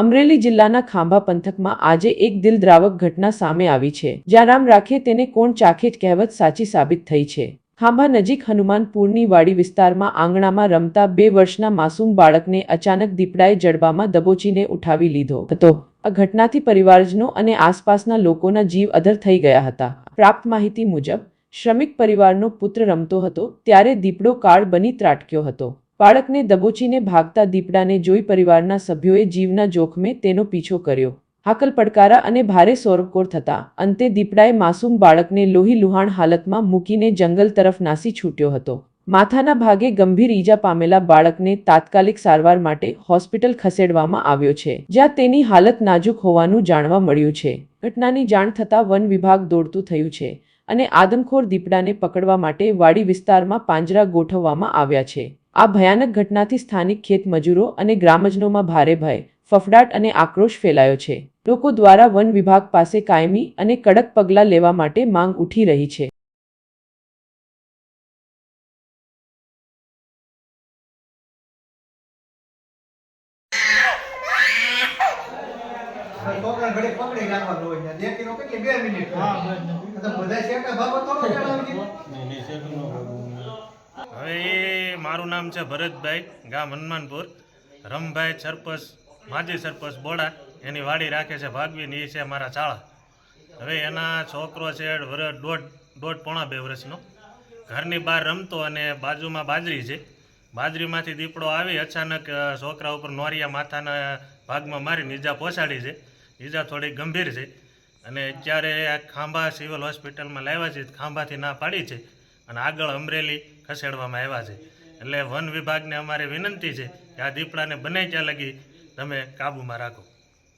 અમરેલી જિલ્લાના ખાંભા પંથકમાં આજે એક દિલદ્રાવક ઘટના સામે આવી છે, જ્યાં રામ રાખે તેને કોણ ચાખે કહેવત સાચી સાબિત થઈ છે. ખાંભા નજીક હનુમાનપુરની વાડી વિસ્તારમાં આંગણામાં રમતા બે વર્ષના માસૂમ બાળકને અચાનક દીપડાએ જડબામાં દબોચીને ઉઠાવી લીધો હતો. આ ઘટનાથી પરિવારજનો અને આસપાસના લોકોના જીવ અધર થઈ ગયા હતા. પ્રાપ્ત માહિતી મુજબ, શ્રમિક પરિવારનો પુત્ર રમતો હતો, ત્યારે દીપડો કાળ બની ત્રાટક્યો હતો. બાળકને દબોચીને ભાગતા દીપડાને જોઈ પરિવારના સભ્યોએ જીવના જોખમે તેનો પીછો કર્યો. હાકલ પડકારા અને ભારે સોરકોર થતા અંતે દીપડાએ માસૂમ બાળકને લોહી લુહાણ હાલતમાં મૂકીને જંગલ તરફ નાસી છૂટ્યો હતો. માથાના ભાગે ગંભીર ઈજા પામેલા બાળકને તાત્કાલિક સારવાર માટે હોસ્પિટલ ખસેડવામાં આવ્યો છે, જ્યાં તેની હાલત નાજુક હોવાનું જાણવા મળ્યું છે. ઘટનાની જાણ થતાં વન વિભાગ દોડતું થયું છે અને આદમખોર દીપડાને પકડવા માટે વાડી વિસ્તારમાં પાંજરા ગોઠવવામાં આવ્યા છે. આ ભયાનક ઘટનાથી સ્થાનિક ખેત મજૂરો અને ગ્રામજનોમાં ભારે ભય ફફડાટ અને આક્રોશ ફેલાયો છે. લોકો દ્વારા વન વિભાગ પાસે કાયમી અને કડક પગલાં લેવા માટે માંગ ઉઠી રહી છે. હવે મારું નામ છે ભરતભાઈ, ગામ હનુમાનપુર. રમભાઈ સરપંચ, માજી સરપંચ બોડા. એની વાડી રાખે છે ભાગવીને એ છે મારા ચાળા. હવે એના છોકરો છે વરસ દોઢ દોઢ પોણા બે વર્ષનો ઘરની બહાર રમતો અને બાજુમાં બાજરી છે. બાજરીમાંથી દીપડો આવી અચાનક છોકરા ઉપર નોરિયા માથાના ભાગમાં મારીને ઈજા પહોંચાડી છે. ઈજા થોડી ગંભીર છે. અને અત્યારે આ ખાંભા સિવિલ હોસ્પિટલમાં લાવ્યા છે. ખાંભાથી ના પાડી છે. અને આગળ અમરેલી ખસેડવામાં આવ્યા છે. એટલે વન વિભાગને અમારે વિનંતી છે કે આ દીપડાને બને ત્યાં લગી તમે કાબૂમાં રાખો.